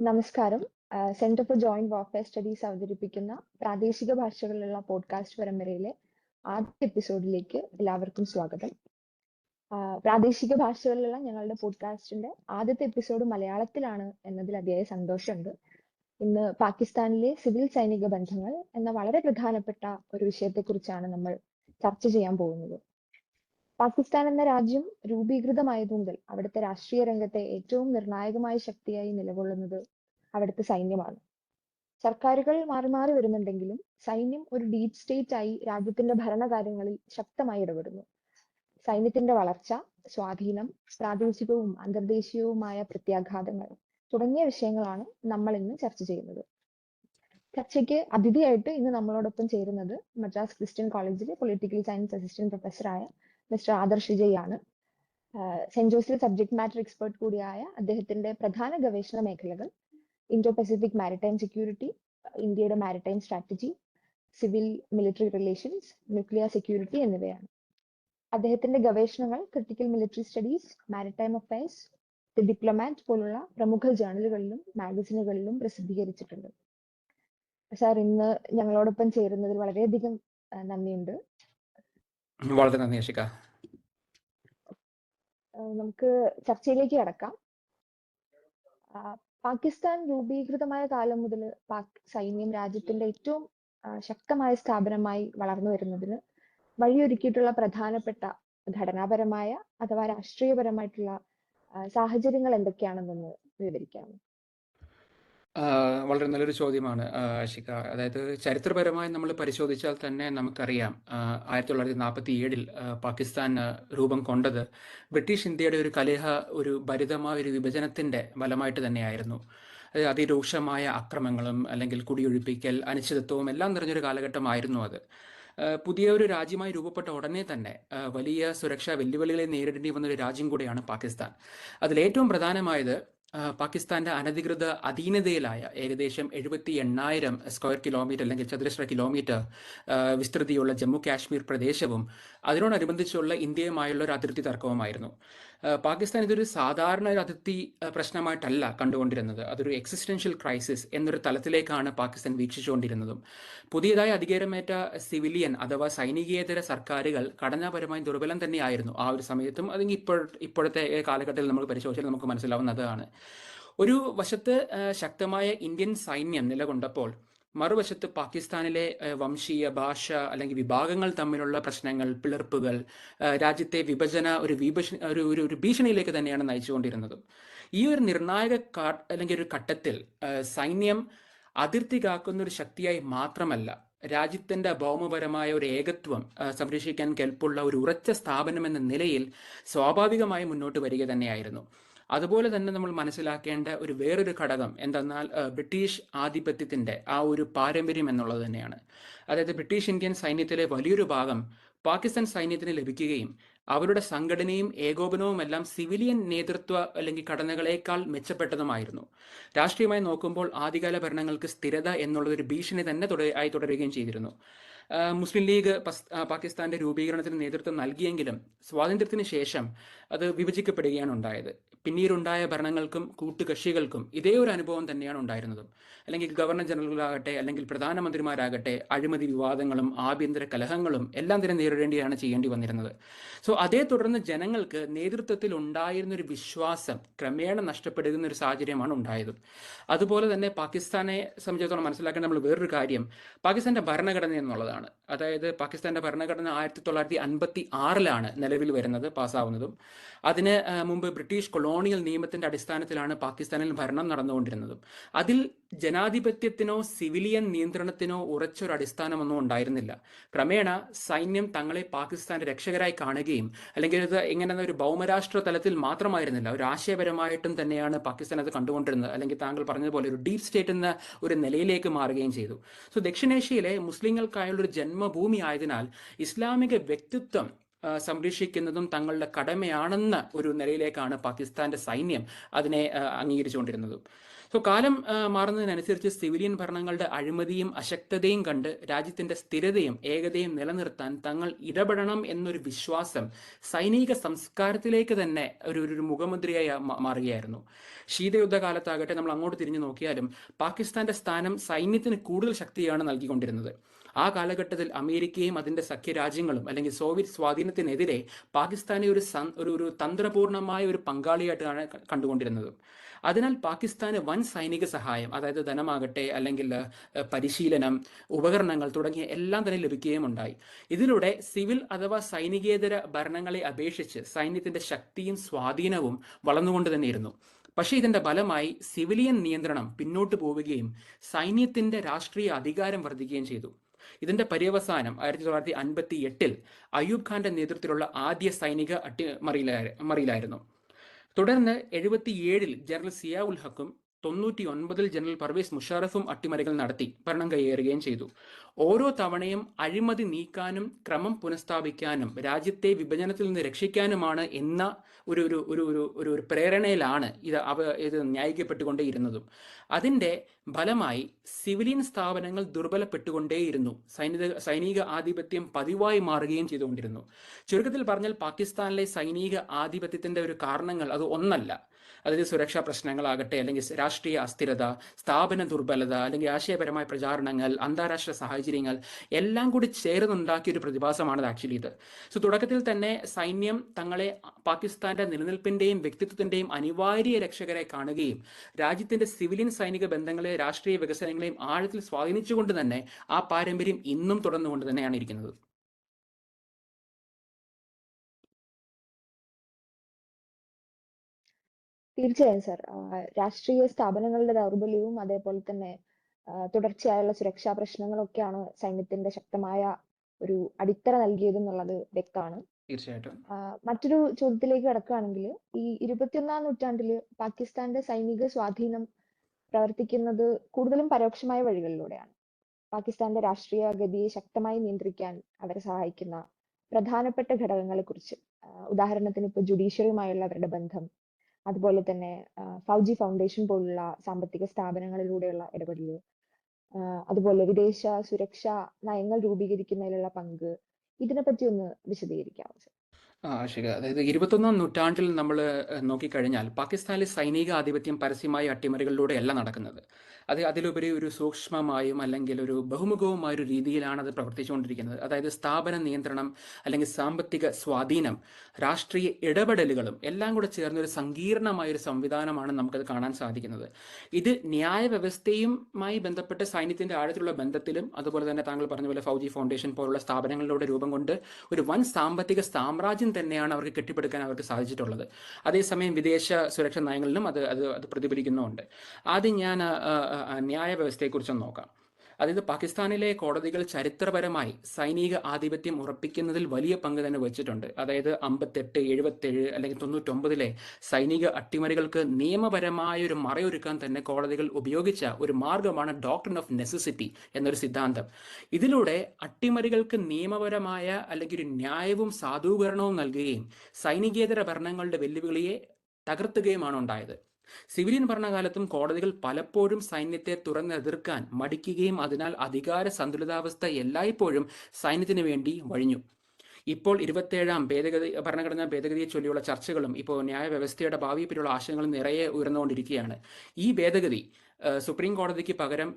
നമസ്കാരം. Centre for joint warfare studies അവതരിപ്പിക്കുന്ന പ്രാദേശിക ഭാഷകളിലുള്ള പോഡ്കാസ്റ്റ് പരമ്പരയിലെ ആദ്യ എപ്പിസോഡിലേക്ക് എല്ലാവർക്കും സ്വാഗതം. പ്രാദേശിക ഭാഷകളിലുള്ള ഞങ്ങളുടെ പോഡ്കാസ്റ്റിന്റെ ആദ്യത്തെ എപ്പിസോഡ് മലയാളത്തിലാണ് എന്നതിൽ അതിയായ സന്തോഷമുണ്ട്. ഇന്ന് പാകിസ്ഥാനിലെ സിവിൽ സൈനിക ബന്ധങ്ങൾ എന്ന വളരെ പ്രധാനപ്പെട്ട ഒരു വിഷയത്തെക്കുറിച്ചാണ് നമ്മൾ ചർച്ച ചെയ്യാൻ പോകുന്നത്. പാകിസ്ഥാൻ എന്ന രാജ്യം രൂപീകൃതമായതു മുതൽ അവിടുത്തെ രാഷ്ട്രീയ രംഗത്തെ ഏറ്റവും നിർണായകമായ ശക്തിയായി നിലകൊള്ളുന്നത് അവിടുത്തെ സൈന്യമാണ്. സർക്കാരുകൾ മാറി മാറി വരുന്നുണ്ടെങ്കിലും സൈന്യം ഒരു ഡീപ് സ്റ്റേറ്റ് ആയി രാജ്യത്തിന്റെ ഭരണകാര്യങ്ങളിൽ ശക്തമായി ഇടപെടുന്നു. സൈന്യത്തിന്റെ വളർച്ച സ്വാധീനം പ്രാദേശികവും അന്തർദേശീയവുമായ പ്രത്യാഘാതങ്ങൾ തുടങ്ങിയ വിഷയങ്ങളാണ് നമ്മൾ ഇന്ന് ചർച്ച ചെയ്യുന്നത്. ചർച്ചയ്ക്ക് അതിഥിയായിട്ട് ഇന്ന് നമ്മളോടൊപ്പം ചേരുന്നത് മദ്രാസ് ക്രിസ്ത്യൻ കോളേജിലെ പൊളിറ്റിക്കൽ സയൻസ് അസിസ്റ്റന്റ് പ്രൊഫസറായ മിസ്റ്റർ ആദർശ് വിജയ് ആണ് saint Joseph subject matter expert കൂടിയായ അദ്ദേഹത്തിന്റെ പ്രധാന ഗവേഷണ മേഖലകൾ ഇൻഡോ പസഫിക് മാരിടൈം സെക്യൂരിറ്റി ഇന്ത്യയുടെ maritime strategy civil military relations nuclear security എന്നിവയാണ്. അദ്ദേഹത്തിന്റെ ഗവേഷണങ്ങൾ critical military studies maritime affairs the Diplomat പോലുള്ള പ്രമുഖ ജേണലുകളിലും മാഗസിനുകളിലും പ്രസിദ്ധീകരിച്ചിട്ടുണ്ട്. സാർ ഇന്ന് ഞങ്ങളോടൊപ്പം ചേരുന്നതിൽ വളരെയധികം നന്ദിയുണ്ട്. വളരെ നന്ദി അഷിക നമുക്ക് ചർച്ചയിലേക്ക് കടക്കാം. പാകിസ്ഥാൻ രൂപീകൃതമായ കാലം മുതൽ പാക് സൈന്യം രാജ്യത്തിന്റെ ഏറ്റവും ശക്തമായ സ്ഥാപനമായി വളർന്നു വരുന്നതിന് വഴിയൊരുക്കിയിട്ടുള്ള പ്രധാനപ്പെട്ട ഘടനാപരമായ അഥവാ രാഷ്ട്രീയപരമായിട്ടുള്ള സാഹചര്യങ്ങൾ എന്തൊക്കെയാണെന്നൊന്ന് വിവരിക്കാം ആഹ് വളരെ നല്ലൊരു ചോദ്യമാണ് ആശിക അതായത് ചരിത്രപരമായി നമ്മൾ പരിശോധിച്ചാൽ തന്നെ നമുക്കറിയാം ആയിരത്തി തൊള്ളായിരത്തി നാൽപ്പത്തി ഏഴിൽ പാകിസ്ഥാൻ രൂപം കൊണ്ടത് ബ്രിട്ടീഷ് ഇന്ത്യയുടെ ഒരു കലേഹ ഒരു ഭരിതമായ ഒരു വിഭജനത്തിന്റെ ഫലമായിട്ട് തന്നെയായിരുന്നു. അത് അതിരൂക്ഷമായ അക്രമങ്ങളും അല്ലെങ്കിൽ കുടിയൊഴിപ്പിക്കൽ അനിശ്ചിതത്വവും എല്ലാം നിറഞ്ഞൊരു കാലഘട്ടമായിരുന്നു അത്. പുതിയ ഒരു രാജ്യമായി രൂപപ്പെട്ട ഉടനെ തന്നെ വലിയ സുരക്ഷാ വെല്ലുവിളികളെ നേരിടേണ്ടി വന്ന ഒരു രാജ്യം കൂടിയാണ് പാകിസ്ഥാൻ. അതിലേറ്റവും പ്രധാനമായത് പാകിസ്ഥാന്റെ അനധികൃത അധീനതയിലായ ഏകദേശം എഴുപത്തി എണ്ണായിരം സ്ക്വയർ കിലോമീറ്റർ അല്ലെങ്കിൽ ചതുരശ്ര കിലോമീറ്റർ വിസ്തൃതിയുള്ള ജമ്മു കാശ്മീർ പ്രദേശവും അതിനോടനുബന്ധിച്ചുള്ള ഇന്ത്യയുമായുള്ള ഒരു അതിർത്തി തർക്കവുമായിരുന്നു. പാകിസ്ഥാൻ ഇതൊരു സാധാരണ ഒരു അതിർത്തി പ്രശ്നമായിട്ടല്ല കണ്ടുകൊണ്ടിരുന്നത്. അതൊരു എക്സിസ്റ്റൻഷ്യൽ ക്രൈസിസ് എന്നൊരു തലത്തിലേക്കാണ് പാകിസ്ഥാൻ വീക്ഷിച്ചുകൊണ്ടിരുന്നതും. പുതിയതായി അധികാരമേറ്റ സിവിലിയൻ അഥവാ സൈനികേതര സർക്കാരുകൾ ഘടനാപരമായി ദുർബലം തന്നെയായിരുന്നു ആ ഒരു സമയത്തും. അല്ലെങ്കിൽ ഇപ്പോൾ ഇപ്പോഴത്തെ കാലഘട്ടത്തിൽ നമ്മൾ പരിശോധിച്ചാൽ നമുക്ക് മനസ്സിലാവുന്നതാണ്. ഒരു വശത്ത് ശക്തമായ ഇന്ത്യൻ സൈന്യം നിലകൊണ്ടപ്പോൾ മറുവശത്ത് പാകിസ്ഥാനിലെ വംശീയ ഭാഷ അല്ലെങ്കിൽ വിഭാഗങ്ങൾ തമ്മിലുള്ള പ്രശ്നങ്ങൾ പിളർപ്പുകൾ രാജ്യത്തെ വിഭജന ഒരു വിഭജ ഒരു ഒരു ഭീഷണിയിലേക്ക് തന്നെയാണ് നയിച്ചുകൊണ്ടിരുന്നതും. ഈ ഒരു നിർണായക അല്ലെങ്കിൽ ഒരു ഘട്ടത്തിൽ സൈന്യം അതിർത്തി കാക്കുന്ന ഒരു ശക്തിയായി മാത്രമല്ല രാജ്യത്തിന്റെ ഭൗമപരമായ ഒരു ഏകത്വം സംരക്ഷിക്കാൻ കെൽപ്പുള്ള ഒരു ഉറച്ച സ്ഥാപനം എന്ന നിലയിൽ സ്വാഭാവികമായി മുന്നോട്ട് വരിക തന്നെയായിരുന്നു. അതുപോലെ തന്നെ നമ്മൾ മനസ്സിലാക്കേണ്ട ഒരു വേറൊരു ഘടകം എന്തെന്നാൽ ബ്രിട്ടീഷ് ആധിപത്യത്തിന്റെ ആ ഒരു പാരമ്പര്യം എന്നുള്ളത് തന്നെയാണ്. അതായത് ബ്രിട്ടീഷ് ഇന്ത്യൻ സൈന്യത്തിലെ വലിയൊരു ഭാഗം പാകിസ്ഥാൻ സൈന്യത്തിന് ലഭിക്കുകയും അവരുടെ സംഘടനയും ഏകോപനവും എല്ലാം സിവിലിയൻ നേതൃത്വ അല്ലെങ്കിൽ ഘടനകളേക്കാൾ മെച്ചപ്പെട്ടതുമായിരുന്നു. രാഷ്ട്രീയമായി നോക്കുമ്പോൾ ആദ്യകാല ഭരണങ്ങൾക്ക് സ്ഥിരത എന്നുള്ളൊരു ഭീഷണി തന്നെ തുട ആയി തുടരുകയും ചെയ്തിരുന്നു. മുസ്ലിം ലീഗ് പാകിസ്ഥാന്റെ രൂപീകരണത്തിന് നേതൃത്വം നൽകിയെങ്കിലും സ്വാതന്ത്ര്യത്തിന് ശേഷം അത് വിഭജിക്കപ്പെടുകയാണ് ഉണ്ടായത്. പിന്നീടുണ്ടായ ഭരണങ്ങൾക്കും കൂട്ടുകക്ഷികൾക്കും ഇതേ ഒരു അനുഭവം തന്നെയാണ് ഉണ്ടായിരുന്നത്. അല്ലെങ്കിൽ ഗവർണർ ജനറലുകളാകട്ടെ അല്ലെങ്കിൽ പ്രധാനമന്ത്രിമാരാകട്ടെ അഴിമതി വിവാദങ്ങളും ആഭ്യന്തര കലഹങ്ങളും എല്ലാം തന്നെ നേരിടേണ്ടിയാണ് ചെയ്യേണ്ടി വന്നിരുന്നത്. സോ അതേ തുടർന്ന് ജനങ്ങൾക്ക് നേതൃത്വത്തിൽ ഉണ്ടായിരുന്ന ഒരു വിശ്വാസം ക്രമേണ നഷ്ടപ്പെടുന്ന ഒരു സാഹചര്യമാണ് ഉണ്ടായത്. അതുപോലെ തന്നെ പാകിസ്ഥാനെ സംബന്ധിച്ചിടത്തോളം മനസ്സിലാക്കേണ്ട നമ്മൾ വേറൊരു കാര്യം. പാകിസ്ഥാന്റെ ഭരണഘടന എന്നുള്ളതാണ്. അതായത് പാകിസ്ഥാന്റെ ഭരണഘടന ആയിരത്തി തൊള്ളായിരത്തി അൻപത്തി ആറിലാണ് നിലവിൽ വരുന്നത് പാസ്സാവുന്നതും. അതിന് മുമ്പ് ബ്രിട്ടീഷ് കൊളോണിയൽ നിയമത്തിന്റെ അടിസ്ഥാനത്തിലാണ് പാകിസ്ഥാനിൽ ഭരണം നടന്നുകൊണ്ടിരുന്നതും. അതിൽ ജനാധിപത്യത്തിനോ സിവിലിയൻ നിയന്ത്രണത്തിനോ ഉറച്ചൊരു അടിസ്ഥാനമൊന്നും ഉണ്ടായിരുന്നില്ല. ക്രമേണ സൈന്യം തങ്ങളെ പാകിസ്ഥാന്റെ രക്ഷകരായി കാണുകയും അല്ലെങ്കിൽ ഇത് എങ്ങനെ ഒരു ഭൗമരാഷ്ട്ര തലത്തിൽ മാത്രമായിരുന്നില്ല ഒരു ആശയപരമായിട്ടും തന്നെയാണ് പാകിസ്ഥാൻ അത് കണ്ടുകൊണ്ടിരുന്നത്. അല്ലെങ്കിൽ താങ്കൾ പറഞ്ഞതുപോലെ ഒരു ഡീപ് സ്റ്റേറ്റ് എന്ന ഒരു നിലയിലേക്ക് മാറുകയും ചെയ്തു. സോ ദക്ഷിണേഷ്യയിലെ മുസ്ലിങ്ങൾക്കായുള്ള ഒരു ജന്മഭൂമി ആയതിനാൽ ഇസ്ലാമിക വ്യക്തിത്വം സംരക്ഷിക്കുന്നതും തങ്ങളുടെ കടമയാണെന്ന ഒരു നിലയിലേക്കാണ് പാകിസ്ഥാന്റെ സൈന്യം അതിനെ അംഗീകരിച്ചുകൊണ്ടിരുന്നത്. സോ കാലം മാറുന്നതിനനുസരിച്ച് സിവിലിയൻ ഭരണങ്ങളുടെ അഴിമതിയും അശക്തതയും കണ്ട് രാജ്യത്തിന്റെ സ്ഥിരതയും ഏകതയും നിലനിർത്താൻ തങ്ങൾ ഇടപെടണം എന്നൊരു വിശ്വാസം സൈനിക സംസ്കാരത്തിലേക്ക് തന്നെ ഒരു ഒരു മുഖമുദ്രയായി മാറുകയായിരുന്നു. ശീതയുദ്ധ കാലത്താകട്ടെ നമ്മൾ അങ്ങോട്ട് തിരിഞ്ഞു നോക്കിയാലും പാകിസ്ഥാന്റെ സ്ഥാനം സൈന്യത്തിന് കൂടുതൽ ശക്തിയാണ് നൽകിക്കൊണ്ടിരുന്നത്. ആ കാലഘട്ടത്തിൽ അമേരിക്കയും അതിന്റെ സഖ്യരാജ്യങ്ങളും അല്ലെങ്കിൽ സോവിയറ്റ് സ്വാധീനത്തിനെതിരെ പാകിസ്ഥാനെ ഒരു ഒരു തന്ത്രപൂർണമായ ഒരു പങ്കാളിയായിട്ടാണ് കണ്ടുകൊണ്ടിരുന്നത്. അതിനാൽ പാകിസ്ഥാന് വൻ സൈനിക സഹായം അതായത് ധനമാകട്ടെ അല്ലെങ്കിൽ പരിശീലനം ഉപകരണങ്ങൾ തുടങ്ങിയ എല്ലാം തന്നെ ലഭിക്കുകയും ഉണ്ടായി. ഇതിലൂടെ സിവിൽ അഥവാ സൈനികേതര ഭരണങ്ങളെ അപേക്ഷിച്ച് സൈന്യത്തിന്റെ ശക്തിയും സ്വാധീനവും വളർന്നുകൊണ്ട് തന്നെയിരുന്നു പക്ഷേ ഇതിന്റെ ഫലമായി സിവിലിയൻ നിയന്ത്രണം പിന്നോട്ട് പോവുകയും സൈന്യത്തിന്റെ രാഷ്ട്രീയ അധികാരം വർദ്ധിക്കുകയും ചെയ്തു. ഇതിന്റെ പര്യവസാനം ആയിരത്തി തൊള്ളായിരത്തി അൻപത്തി എട്ടിൽ അയ്യൂബ് ഖാന്റെ നേതൃത്വത്തിലുള്ള ആദ്യ സൈനിക അട്ടിമറിയിലായി മറിയിലായിരുന്നു. തുടർന്ന് എഴുപത്തിയേഴിൽ ജനറൽ സിയാ ഉൽ ഹക്കും തൊണ്ണൂറ്റി ഒൻപതിൽ ജനറൽ പർവേസ് മുഷാറഫും അട്ടിമറികൾ നടത്തി ഭരണം കൈയേറുകയും ചെയ്തു. ഓരോ തവണയും അഴിമതി നീക്കാനും ക്രമം പുനഃസ്ഥാപിക്കാനും രാജ്യത്തെ വിഭജനത്തിൽ നിന്ന് രക്ഷിക്കാനുമാണ് എന്ന ഒരു ഒരു ഒരു ഒരു ഒരു പ്രേരണയിലാണ് ഇത് അവ ഇത് ന്യായീകരിക്കപ്പെട്ടുകൊണ്ടേയിരുന്നതും. അതിന്റെ ഫലമായി സിവിലിയൻ സ്ഥാപനങ്ങൾ ദുർബലപ്പെട്ടുകൊണ്ടേയിരുന്നു. സൈനിക സൈനിക ആധിപത്യം പതിവായി മാറുകയും ചെയ്തുകൊണ്ടിരുന്നു. ചുരുക്കത്തിൽ പറഞ്ഞാൽ പാകിസ്ഥാനിലെ സൈനിക ആധിപത്യത്തിന്റെ ഒരു കാരണങ്ങൾ അത് ഒന്നല്ല. അതായത് സുരക്ഷാ പ്രശ്നങ്ങളാകട്ടെ അല്ലെങ്കിൽ രാഷ്ട്രീയ അസ്ഥിരത സ്ഥാപന ദുർബലത അല്ലെങ്കിൽ ആശയപരമായ പ്രചാരണങ്ങൾ അന്താരാഷ്ട്ര സാഹചര്യങ്ങൾ എല്ലാം കൂടി ചേർന്നുണ്ടാക്കിയ ഒരു പ്രതിഭാസമാണ് ആക്ച്വലി ഇത്. സോ തുടക്കത്തിൽ തന്നെ സൈന്യം തങ്ങളെ പാകിസ്ഥാന്റെ നിലനിൽപ്പിന്റെയും വ്യക്തിത്വത്തിന്റെയും അനിവാര്യ രക്ഷകരെ കാണുകയും രാജ്യത്തിന്റെ സിവിലിയൻ സൈനിക ബന്ധങ്ങളെ രാഷ്ട്രീയ വികസനങ്ങളെയും ആഴത്തിൽ സ്വാധീനിച്ചുകൊണ്ട് തന്നെ ആ പാരമ്പര്യം ഇന്നും തുടർന്നുകൊണ്ട് തന്നെയാണ് ഇരിക്കുന്നത്. തീർച്ചയായും സർ. രാഷ്ട്രീയ സ്ഥാപനങ്ങളുടെ ദൗർബല്യവും അതേപോലെ തന്നെ തുടർച്ചയായുള്ള സുരക്ഷാ പ്രശ്നങ്ങളൊക്കെയാണ് സൈന്യത്തിന്റെ ശക്തമായ ഒരു അടിത്തറ നൽകിയത് എന്നുള്ളത് വ്യക്തമാണ്. തീർച്ചയായിട്ടും. മറ്റൊരു ചോദ്യത്തിലേക്ക് കടക്കുകയാണെങ്കിൽ ഈ ഇരുപത്തിയൊന്നാം നൂറ്റാണ്ടിൽ പാകിസ്ഥാന്റെ സൈനിക സ്വാധീനം പ്രവർത്തിക്കുന്നത് കൂടുതലും പരോക്ഷമായ വഴികളിലൂടെയാണ്. പാകിസ്ഥാന്റെ രാഷ്ട്രീയ ഗതിയെ ശക്തമായി നിയന്ത്രിക്കാൻ അവരെ സഹായിക്കുന്ന പ്രധാനപ്പെട്ട ഘടകങ്ങളെ കുറിച്ച് ഉദാഹരണത്തിന് ഇപ്പൊ ജുഡീഷ്യറിയുമായുള്ള അവരുടെ ബന്ധം അതുപോലെ തന്നെ ഫൗജി ഫൗണ്ടേഷൻ പോലുള്ള സാമ്പത്തിക സ്ഥാപനങ്ങളിലൂടെയുള്ള ഇടപെടലുകൾ അതുപോലെ വിദേശ സുരക്ഷാ നയങ്ങൾ രൂപീകരിക്കുന്നതിലുള്ള പങ്ക് ഇതിനെപ്പറ്റി ഒന്ന് വിശദീകരിക്കാമോ സർ ആ ശരി അതായത് ഇരുപത്തൊന്നാം നൂറ്റാണ്ടിൽ നമ്മൾ നോക്കിക്കഴിഞ്ഞാൽ പാകിസ്ഥാനിലെ സൈനിക ആധിപത്യം പരസ്യമായ അട്ടിമറികളിലൂടെയല്ല നടക്കുന്നത്. അത് അതിലുപരി ഒരു സൂക്ഷ്മമായും അല്ലെങ്കിൽ ഒരു ബഹുമുഖവുമായ ഒരു രീതിയിലാണ് അത് പ്രവർത്തിച്ചുകൊണ്ടിരിക്കുന്നത്. അതായത് സ്ഥാപന നിയന്ത്രണം അല്ലെങ്കിൽ സാമ്പത്തിക സ്വാധീനം രാഷ്ട്രീയ ഇടപെടലുകളും എല്ലാം കൂടെ ചേർന്ന ഒരു സങ്കീർണമായ ഒരു സംവിധാനമാണ് നമുക്കത് കാണാൻ സാധിക്കുന്നത്. ഇത് ന്യായ വ്യവസ്ഥയുമായി ബന്ധപ്പെട്ട സൈന്യത്തിന്റെ ആഴത്തിലുള്ള ബന്ധത്തിലും അതുപോലെ തന്നെ താങ്കൾ പറഞ്ഞ പോലെ ഫൗജി ഫൗണ്ടേഷൻ പോലുള്ള സ്ഥാപനങ്ങളിലൂടെ രൂപം കൊണ്ട് ഒരു വൻ സാമ്പത്തിക സാമ്രാജ്യം തന്നെയാണ് അവർക്ക് കെട്ടിപ്പടുക്കാൻ അവർക്ക് സാധിച്ചിട്ടുള്ളത്. അതേസമയം വിദേശ സുരക്ഷാ നയങ്ങളിലും അത് അത് അത് പ്രതിഫലിക്കുന്നുമുണ്ട്. ആദ്യം ഞാൻ ന്യായ വ്യവസ്ഥയെക്കുറിച്ചൊന്ന് നോക്കാം. അതായത് പാകിസ്ഥാനിലെ കോടതികൾ ചരിത്രപരമായി സൈനിക ആധിപത്യം ഉറപ്പിക്കുന്നതിൽ വലിയ പങ്ക് തന്നെ വഹിച്ചിട്ടുണ്ട്. അതായത് അമ്പത്തെട്ട് എഴുപത്തേഴ് അല്ലെങ്കിൽ തൊണ്ണൂറ്റൊമ്പതിലെ സൈനിക അട്ടിമറികൾക്ക് നിയമപരമായ ഒരു മറയൊരുക്കാൻ തന്നെ കോടതികൾ ഉപയോഗിച്ച ഒരു മാർഗമാണ് ഡോക്ടർ ഓഫ് നെസസിറ്റി എന്നൊരു സിദ്ധാന്തം. ഇതിലൂടെ അട്ടിമറികൾക്ക് നിയമപരമായ അല്ലെങ്കിൽ ഒരു ന്യായവും സാധൂകരണവും നൽകുകയും സൈനികേതര ഭരണങ്ങളുടെ വെല്ലുവിളിയെ തകർത്തുകയുമാണ് ഉണ്ടായത്. സിവിലിയൻ ഭരണകാലത്തും കോടതികൾ പലപ്പോഴും സൈന്യത്തെ തുറന്നെതിർക്കാൻ മടിക്കുകയും അതിനാൽ അധികാര സന്തുലിതാവസ്ഥ എല്ലായ്പ്പോഴും സൈന്യത്തിന് വേണ്ടി വഴിഞ്ഞു. ഇപ്പോൾ ഇരുപത്തേഴാം ഭേദഗതി ഭരണഘടനാ ഭേദഗതിയെ ചൊല്ലിയുള്ള ചർച്ചകളും ഇപ്പോൾ ന്യായവ്യവസ്ഥയുടെ ഭാവിയെപ്പറ്റിയുള്ള ആശയങ്ങളും നിറയെ ഉയർന്നുകൊണ്ടിരിക്കുകയാണ്. ഈ ഭേദഗതി സുപ്രീം കോടതിക്ക് പകരം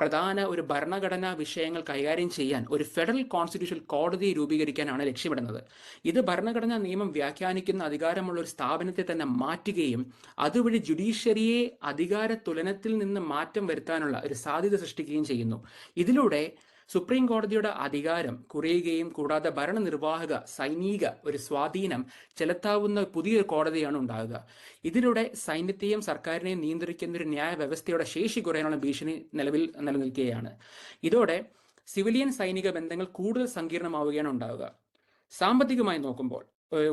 പ്രധാന ഒരു ഭരണഘടനാ വിഷയങ്ങൾ കൈകാര്യം ചെയ്യാൻ ഒരു ഫെഡറൽ കോൺസ്റ്റിറ്റ്യൂഷൻ കോടതി രൂപീകരിക്കാനാണ് ലക്ഷ്യമിടുന്നത്. ഇത് ഭരണഘടനാ നിയമം വ്യാഖ്യാനിക്കുന്ന അധികാരമുള്ള ഒരു സ്ഥാപനത്തെ തന്നെ മാറ്റുകയും അതുവഴി ജുഡീഷ്യറിയെ അധികാര തുലനത്തിൽ നിന്ന് മാറ്റം വരുത്താനുള്ള ഒരു സാധ്യത സൃഷ്ടിക്കുകയും ചെയ്യുന്നു. ഇതിലൂടെ സുപ്രീം കോടതിയുടെ അധികാരം കുറയുകയും കൂടാതെ ഭരണനിർവാഹക സൈനിക ഒരു സ്വാധീനം ചെലുത്താവുന്ന പുതിയൊരു കോടതിയാണ് ഉണ്ടാകുക. ഇതിലൂടെ സൈന്യത്തെയും സർക്കാരിനെയും നിയന്ത്രിക്കുന്ന ഒരു ന്യായ വ്യവസ്ഥയുടെ ശേഷി കുറയാനുള്ള ഭീഷണി നിലവിൽ നിലനിൽക്കുകയാണ്. ഇതോടെ സിവിലിയൻ സൈനിക ബന്ധങ്ങൾ കൂടുതൽ സങ്കീർണമാവുകയാണ് ഉണ്ടാവുക. സാമ്പത്തികമായി നോക്കുമ്പോൾ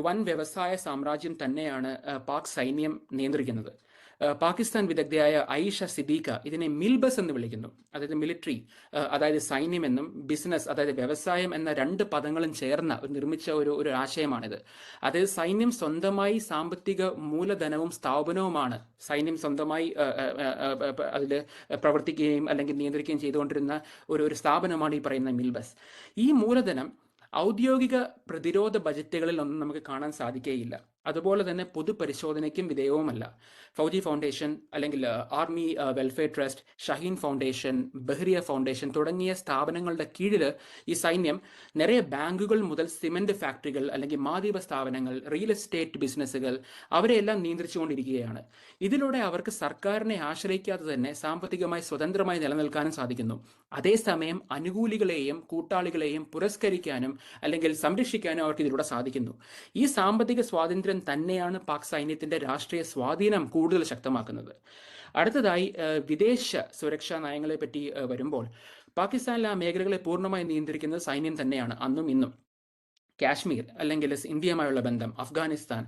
വൻ വ്യവസായ സാമ്രാജ്യം തന്നെയാണ് പാക് സൈന്യം നിയന്ത്രിക്കുന്നത്. പാകിസ്ഥാൻ വിദഗ്ധയായ ഐഷ സിദ്ദീഖ ഇതിനെ മിൽബസ് എന്ന് വിളിക്കുന്നു. അതായത് മിലിറ്ററി അതായത് സൈന്യമെന്നും ബിസിനസ് അതായത് വ്യവസായം എന്ന രണ്ട് പദങ്ങളും ചേർന്ന ഒരു നിർമ്മിച്ച ഒരു ഒരു ആശയമാണിത്. അതായത് സൈന്യം സ്വന്തമായി സാമ്പത്തിക മൂലധനവും സ്ഥാപനവുമാണ് സൈന്യം സ്വന്തമായി അതിൽ പ്രവർത്തിക്കുകയും അല്ലെങ്കിൽ നിയന്ത്രിക്കുകയും ചെയ്തുകൊണ്ടിരുന്ന ഒരു ഒരു സ്ഥാപനമാണ് ഈ പറയുന്ന മിൽബസ്. ഈ മൂലധനം ഔദ്യോഗിക പ്രതിരോധ ബജറ്റുകളിൽ ഒന്നും നമുക്ക് കാണാൻ സാധിക്കുകയില്ല അതുപോലെ തന്നെ പൊതുപരിശോധനയ്ക്കും വിധേയവുമല്ല. ഫൗജി ഫൗണ്ടേഷൻ അല്ലെങ്കിൽ army welfare trust Shaheen foundation Bahria foundation തുടങ്ങിയ സ്ഥാപനങ്ങളുടെ കീഴിൽ ഈ സൈന്യം നിറയെ ബാങ്കുകൾ മുതൽ സിമന്റ് ഫാക്ടറികൾ അല്ലെങ്കിൽ മാധ്യമ സ്ഥാപനങ്ങൾ റിയൽ എസ്റ്റേറ്റ് ബിസിനസ്സുകൾ അവരെയെല്ലാം നിയന്ത്രിച്ചുകൊണ്ടിരിക്കുകയാണ്. ഇതിലൂടെ അവർക്ക് സർക്കാരിനെ ആശ്രയിക്കാതെ തന്നെ സാമ്പത്തികമായി സ്വതന്ത്രമായി നിലനിൽക്കാനും സാധിക്കുന്നു. അതേസമയം അനുകൂലികളെയും കൂട്ടാളികളെയും പുരസ്കരിക്കാനും അല്ലെങ്കിൽ സംരക്ഷിക്കാനും അവർക്ക് ഇതിലൂടെ സാധിക്കുന്നു. ഈ സാമ്പത്തിക സ്വാതന്ത്ര്യം തന്നെയാണ് പാക് സൈന്യത്തിന്റെ രാഷ്ട്രീയ സ്വാധീനം കൂടുതൽ ശക്തമാക്കുന്നത്. അടുത്തതായി വിദേശ സുരക്ഷാ നയങ്ങളെ പറ്റി വരുമ്പോൾ പാകിസ്ഥാനിലെ ആ മേഖലകളെ പൂർണമായി നിയന്ത്രിക്കുന്നത് സൈന്യം തന്നെയാണ് അന്നും ഇന്നും. കാശ്മീർ അല്ലെങ്കിൽ ഇന്ത്യയുമായുള്ള ബന്ധം അഫ്ഗാനിസ്ഥാൻ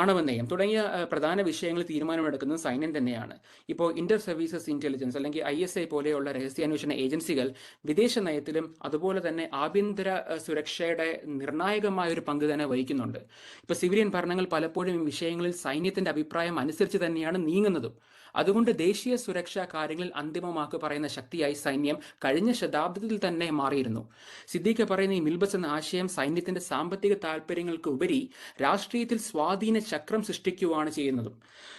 ആണവ നയം തുടങ്ങിയ പ്രധാന വിഷയങ്ങൾ തീരുമാനമെടുക്കുന്നത് സൈന്യം തന്നെയാണ്. ഇപ്പോൾ ഇന്റർ സർവീസസ് ഇന്റലിജൻസ് അല്ലെങ്കിൽ ഐ എസ് ഐ പോലെയുള്ള രഹസ്യാന്വേഷണ ഏജൻസികൾ വിദേശ നയത്തിലും അതുപോലെ തന്നെ ആഭ്യന്തര സുരക്ഷയുടെ നിർണായകമായ ഒരു പങ്ക് തന്നെ വഹിക്കുന്നുണ്ട്. ഇപ്പോൾ സിവിലിയൻ ഭരണങ്ങൾ പലപ്പോഴും ഈ വിഷയങ്ങളിൽ സൈന്യത്തിന്റെ അഭിപ്രായം അനുസരിച്ച് തന്നെയാണ് നീങ്ങുന്നതും. അതുകൊണ്ട് ദേശീയ സുരക്ഷാ കാര്യങ്ങളിൽ അന്തിമമാക്ക് പറയുന്ന ശക്തിയായി സൈന്യം കഴിഞ്ഞ ശതാബ്ദത്തിൽ തന്നെ മാറിയിരുന്നു. സിദ്ദീഖ് പറയുന്ന ഈ മിൽബസ് എന്ന ആശയം സൈന്യത്തിന്റെ സാമ്പത്തിക താല്പര്യങ്ങൾക്ക് ഉപരി രാഷ്ട്രീയത്തിൽ സ്വാധീന ചക്രം സൃഷ്ടിക്കുകയാണ് ചെയ്യുന്നതും.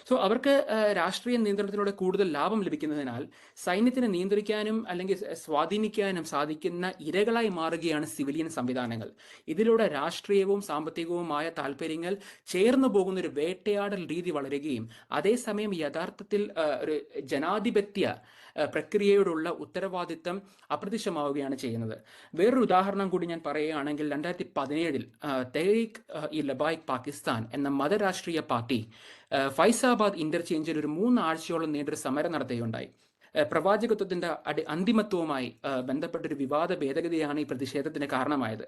സോ അവർക്ക് രാഷ്ട്രീയ നിയന്ത്രണത്തിലൂടെ കൂടുതൽ ലാഭം ലഭിക്കുന്നതിനാൽ സൈന്യത്തിനെ നിയന്ത്രിക്കാനും അല്ലെങ്കിൽ സ്വാധീനിക്കാനും സാധിക്കുന്ന ഇരകളായി മാറുകയാണ് സിവിലിയൻ സംവിധാനങ്ങൾ. ഇതിലൂടെ രാഷ്ട്രീയവും സാമ്പത്തികവുമായ താല്പര്യങ്ങൾ ചേർന്നു പോകുന്ന ഒരു വേട്ടയാടൽ രീതി വളരുകയും അതേസമയം യഥാർത്ഥത്തിൽ ഒരു ജനാധിപത്യ പ്രക്രിയയോടുള്ള ഉത്തരവാദിത്തം അപ്രത്യക്ഷമാവുകയാണ് ചെയ്യുന്നത്. വേറൊരു ഉദാഹരണം കൂടി ഞാൻ പറയുകയാണെങ്കിൽ രണ്ടായിരത്തി പതിനേഴിൽ തെഹ്രീഖ് ഇ ലബായിക് പാകിസ്ഥാൻ എന്ന മതരാഷ്ട്രീയ പാർട്ടി ഫൈസാബാദ് ഇന്റർചേഞ്ചിൽ ഒരു മൂന്നാഴ്ചയോളം നീണ്ടൊരു സമരം നടത്തുകയുണ്ടായി. പ്രവാചകത്വത്തിന്റെ അടി അന്തിമത്വവുമായി ബന്ധപ്പെട്ടൊരു വിവാദ ഭേദഗതിയാണ് ഈ പ്രതിഷേധത്തിന് കാരണമായത്.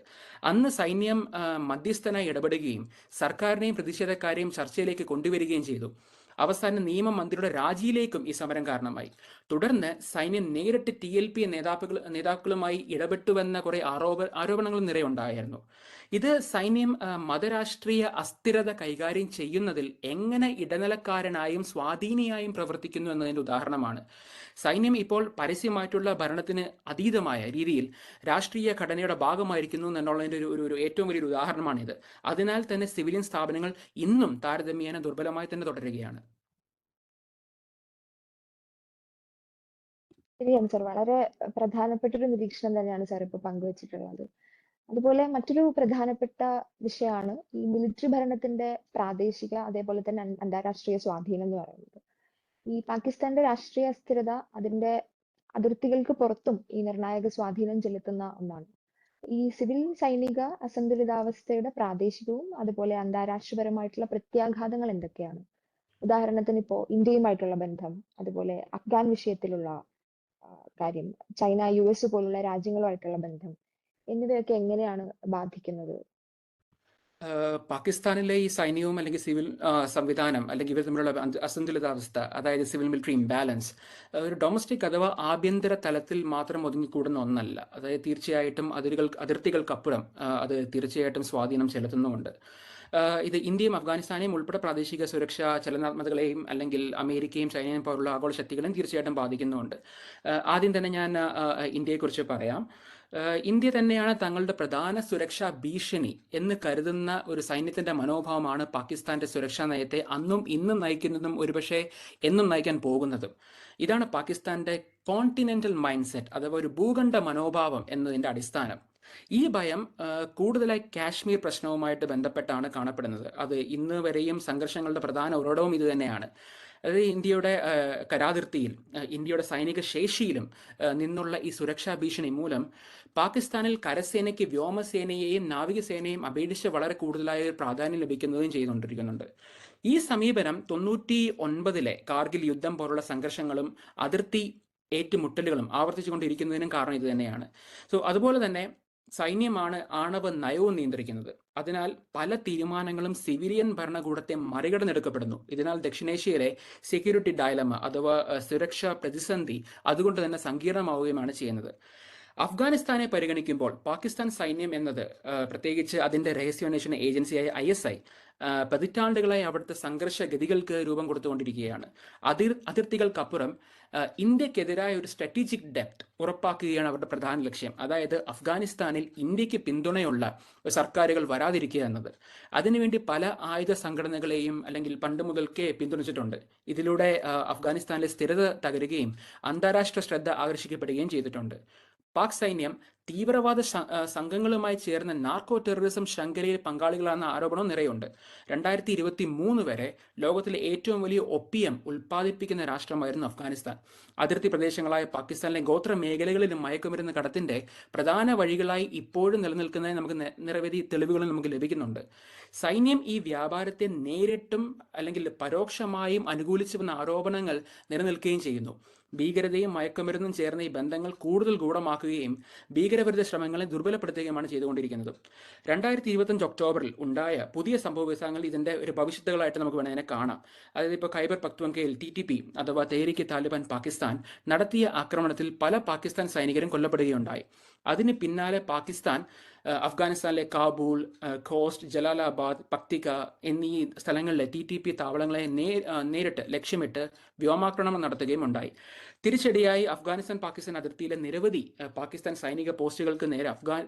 അന്ന് സൈന്യം മധ്യസ്ഥനായി ഇടപെടുകയും സർക്കാരിനെയും പ്രതിഷേധക്കാരെയും ചർച്ചയിലേക്ക് കൊണ്ടുവരികയും ചെയ്തു. അവസാന നിയമ മന്ത്രിയുടെ രാജിയിലേക്കും ഈ സമരം കാരണമായി. തുടർന്ന് സൈന്യം നേരിട്ട് ടി എൽ പി നേതാക്കൾ നേതാക്കളുമായി ഇടപെട്ടുവെന്ന കുറെ ആരോപ ആരോപണങ്ങളും നിറയുണ്ടായിരുന്നു ഇത് സൈന്യം മതരാഷ്ട്രീയ അസ്ഥിരത കൈകാര്യം ചെയ്യുന്നതിൽ എങ്ങനെ ഇടനിലക്കാരനായും സ്വാധീനിയായും പ്രവർത്തിക്കുന്നു എന്നതിന്റെ ഉദാഹരണമാണ്. സൈന്യം ഇപ്പോൾ പരസ്യമായിട്ടുള്ള ഭരണത്തിന് അതീതമായ രീതിയിൽ രാഷ്ട്രീയ ഘടനയുടെ ഭാഗമായിരിക്കുന്നു എന്നുള്ളതിന്റെ ഒരു ഒരു ഏറ്റവും വലിയൊരു ഉദാഹരണമാണിത്. അതിനാൽ തന്നെ സിവിലിയൻ സ്ഥാപനങ്ങൾ ഇന്നും താരതമ്യേന ദുർബലമായി തന്നെ തുടരുകയാണ്. ശരിയാണ് സർ വളരെ പ്രധാനപ്പെട്ട ഒരു നിരീക്ഷണം തന്നെയാണ് സാർ ഇപ്പൊ പങ്കുവച്ചിട്ടുള്ളത്. അതുപോലെ മറ്റൊരു പ്രധാനപ്പെട്ട വിഷയമാണ് ഈ മിലിറ്ററി ഭരണത്തിന്റെ പ്രാദേശിക അതേപോലെ തന്നെ അന്താരാഷ്ട്രീയ സ്വാധീനം എന്ന് പറയുന്നത്. ഈ പാകിസ്ഥാന്റെ രാഷ്ട്രീയ അസ്ഥിരത അതിന്റെ അതിർത്തികൾക്ക് പുറത്തും ഈ നിർണായക സ്വാധീനം ചെലുത്തുന്ന ഒന്നാണ്. ഈ സിവിൽ സൈനിക അസന്തുലിതാവസ്ഥയുടെ പ്രാദേശികവും അതുപോലെ അന്താരാഷ്ട്രപരമായിട്ടുള്ള പ്രത്യാഘാതങ്ങൾ എന്തൊക്കെയാണ്? ഉദാഹരണത്തിന് ഇപ്പോ ഇന്ത്യയുമായിട്ടുള്ള ബന്ധം അതുപോലെ അഫ്ഗാൻ വിഷയത്തിലുള്ള കാര്യം. ചൈന യു എസ് പോലുള്ള രാജ്യങ്ങളുമായിട്ടുള്ള ബന്ധം എന്നിവയൊക്കെ എങ്ങനെയാണ് ബാധിക്കുന്നത്? പാകിസ്ഥാനിലെ ഈ സൈന്യവും അല്ലെങ്കിൽ സിവിൽ സംവിധാനം അല്ലെങ്കിൽ ഇവർ തമ്മിലുള്ള അസന്തുലിതാവസ്ഥ അതായത് സിവിൽ മിലിറ്ററി ഇംബാലൻസ് ഒരു ഡൊമസ്റ്റിക് അഥവാ ആഭ്യന്തര തലത്തിൽ മാത്രം ഒതുങ്ങിക്കൂടുന്ന ഒന്നല്ല. അതായത് തീർച്ചയായിട്ടും അതിരുകൾ അതിർത്തികൾക്കപ്പുറം അത് തീർച്ചയായിട്ടും സ്വാധീനം ചെലുത്തുന്നുമുണ്ട്. ഇത് ഇന്ത്യയും അഫ്ഗാനിസ്ഥാനെയും ഉൾപ്പെടെ പ്രാദേശിക സുരക്ഷാ ചലനാത്മകതകളെയും അല്ലെങ്കിൽ അമേരിക്കയും ചൈനയും പോലുള്ള ആഗോള ശക്തികളെയും തീർച്ചയായിട്ടും ബാധിക്കുന്നുണ്ട് ആദ്യം തന്നെ ഞാൻ ഇന്ത്യയെക്കുറിച്ച് പറയാം. ഇന്ത്യ തന്നെയാണ് തങ്ങളുടെ പ്രധാന സുരക്ഷാ ഭീഷണി എന്ന് കരുതുന്ന ഒരു സൈന്യത്തിന്റെ മനോഭാവമാണ് പാകിസ്ഥാന്റെ സുരക്ഷാ നയത്തെ അന്നും ഇന്നും നയിക്കുന്നതും ഒരുപക്ഷെ എന്നും നയിക്കാൻ പോകുന്നതും. ഇതാണ് പാകിസ്ഥാന്റെ കോണ്ടിനെന്റൽ മൈൻഡ് സെറ്റ് അഥവാ ഒരു ഭൂഖണ്ഡ മനോഭാവം എന്നതിന്റെ അടിസ്ഥാനം. ഈ ഭയം കൂടുതലായി കാശ്മീർ പ്രശ്നവുമായിട്ട് ബന്ധപ്പെട്ടാണ് കാണപ്പെടുന്നത്. അത് ഇന്ന് വരെയും സംഘർഷങ്ങളുടെ പ്രധാന ഉറവിടവും ഇത് തന്നെയാണ്. അതായത് ഇന്ത്യയുടെ കരാതിർത്തിയിൽ ഇന്ത്യയുടെ സൈനിക ശേഷിയിലും നിന്നുള്ള ഈ സുരക്ഷാ ഭീഷണി മൂലം പാകിസ്ഥാനിൽ കരസേനയ്ക്ക് വ്യോമസേനയെയും നാവികസേനയും അപേക്ഷിച്ച് വളരെ കൂടുതലായ പ്രാധാന്യം ലഭിക്കുന്നതും ചെയ്തുകൊണ്ടിരിക്കുന്നുണ്ട്. ഈ സമീപനം തൊണ്ണൂറ്റി ഒൻപതിലെ കാർഗിൽ യുദ്ധം പോലുള്ള സംഘർഷങ്ങളും അതിർത്തി ഏറ്റുമുട്ടലുകളും ആവർത്തിച്ചുകൊണ്ടിരിക്കുന്നതിനും കാരണം ഇത് തന്നെയാണ്. സോ അതുപോലെ തന്നെ സൈന്യമാണ് ആണവ നയവും നിയന്ത്രിക്കുന്നത്. അതിനാൽ പല തീരുമാനങ്ങളും സിവിലിയൻ ഭരണകൂടത്തെ മറികടന്നെടുക്കപ്പെടുന്നു. ഇതിനാൽ ദക്ഷിണേഷ്യയിലെ സെക്യൂരിറ്റി ഡയലമ അഥവാ സുരക്ഷാ പ്രതിസന്ധി അതുകൊണ്ട് തന്നെ സങ്കീർണമാവുകയുമാണ് ചെയ്യുന്നത്. അഫ്ഗാനിസ്ഥാനെ പരിഗണിക്കുമ്പോൾ പാകിസ്ഥാൻ സൈന്യം എന്നത് പ്രത്യേകിച്ച് അതിന്റെ രഹസ്യാന്വേഷണ ഏജൻസിയായ ഐ എസ് ഐ പതിറ്റാണ്ടുകളായി അവിടുത്തെ സംഘർഷ ഗതികൾക്ക് രൂപം കൊടുത്തുകൊണ്ടിരിക്കുകയാണ്. അതിർ അതിർത്തികൾക്കപ്പുറം ഇന്ത്യക്കെതിരായ ഒരു സ്ട്രാറ്റജിക് ഡെപ്ത് ഉറപ്പാക്കുകയാണ് അവരുടെ പ്രധാന ലക്ഷ്യം. അതായത് അഫ്ഗാനിസ്ഥാനിൽ ഇന്ത്യയ്ക്ക് പിന്തുണയുള്ള സർക്കാരുകൾ വരാതിരിക്കുക എന്നത്. അതിനുവേണ്ടി പല ആയുധ സംഘടനകളെയും അല്ലെങ്കിൽ പണ്ട് മുതൽക്കേ പിന്തുണച്ചിട്ടുണ്ട്. ഇതിലൂടെ അഫ്ഗാനിസ്ഥാനിലെ സ്ഥിരത തകരുകയും അന്താരാഷ്ട്ര ശ്രദ്ധ ആകർഷിക്കപ്പെടുകയും ചെയ്തിട്ടുണ്ട്. പാക് സൈന്യം തീവ്രവാദ സംഘങ്ങളുമായി ചേർന്ന നാർക്കോ ടെററിസം ശൃംഖലയിൽ പങ്കാളികളാണെന്ന ആരോപണവും നിറയുണ്ട്. രണ്ടായിരത്തി ഇരുപത്തി മൂന്ന് വരെ ലോകത്തിലെ ഏറ്റവും വലിയ ഒപ്പിയം ഉൽപ്പാദിപ്പിക്കുന്ന രാഷ്ട്രമായിരുന്നു അഫ്ഗാനിസ്ഥാൻ. അതിർത്തി പ്രദേശങ്ങളായ പാകിസ്ഥാനിലെ ഗോത്ര മേഖലകളിലും മയക്കുമരുന്ന് കടത്തിന്റെ പ്രധാന വഴികളായി ഇപ്പോഴും നിലനിൽക്കുന്നതിന് നമുക്ക് നിരവധി തെളിവുകൾ നമുക്ക് ലഭിക്കുന്നുണ്ട്. സൈന്യം ഈ വ്യാപാരത്തെ നേരിട്ടും അല്ലെങ്കിൽ പരോക്ഷമായും അനുകൂലിച്ചു വന്ന ആരോപണങ്ങൾ നിലനിൽക്കുകയും ചെയ്യുന്നു. ഭീകരതയും മയക്കുമരുന്നും ചേർന്ന ഈ ബന്ധങ്ങൾ കൂടുതൽ ഗൂഢമാക്കുകയും ഭീകരവിരുദ്ധ ശ്രമങ്ങളെ ദുർബലപ്പെടുത്തുകയുമാണ് ചെയ്തുകൊണ്ടിരിക്കുന്നത്. രണ്ടായിരത്തി ഇരുപത്തഞ്ച് ഒക്ടോബറിൽ ഉണ്ടായ പുതിയ സംഭവ വികാസങ്ങൾ ഇതിന്റെ ഒരു ഭവിഷ്യത്തുകളായിട്ട് നമുക്ക് വേണമെങ്കിൽ കാണാം. അതായത് ഇപ്പോൾ ഖൈബർ പക്തുവങ്കയിൽ ടി ടി പി അഥവാ തെഹരിക്ക് താലിബാൻ പാകിസ്ഥാൻ നടത്തിയ ആക്രമണത്തിൽ പല പാകിസ്ഥാൻ സൈനികരും കൊല്ലപ്പെടുകയുണ്ടായി. അതിന് പിന്നാലെ പാകിസ്ഥാൻ അഫ്ഗാനിസ്ഥാനിലെ കാബൂൾ കോസ്റ്റ് ജലാലാബാദ് പക്തിക എന്നീ സ്ഥലങ്ങളിലെ ടി ടി പി താവളങ്ങളെ നേരിട്ട് ലക്ഷ്യമിട്ട് വ്യോമാക്രമണം നടത്തുകയും ഉണ്ടായി തിരിച്ചടിയായി അഫ്ഗാനിസ്ഥാൻ പാകിസ്ഥാൻ അതിർത്തിയിലെ നിരവധി പാകിസ്ഥാൻ സൈനിക പോസ്റ്റുകൾക്ക് നേരെ അഫ്ഗാൻ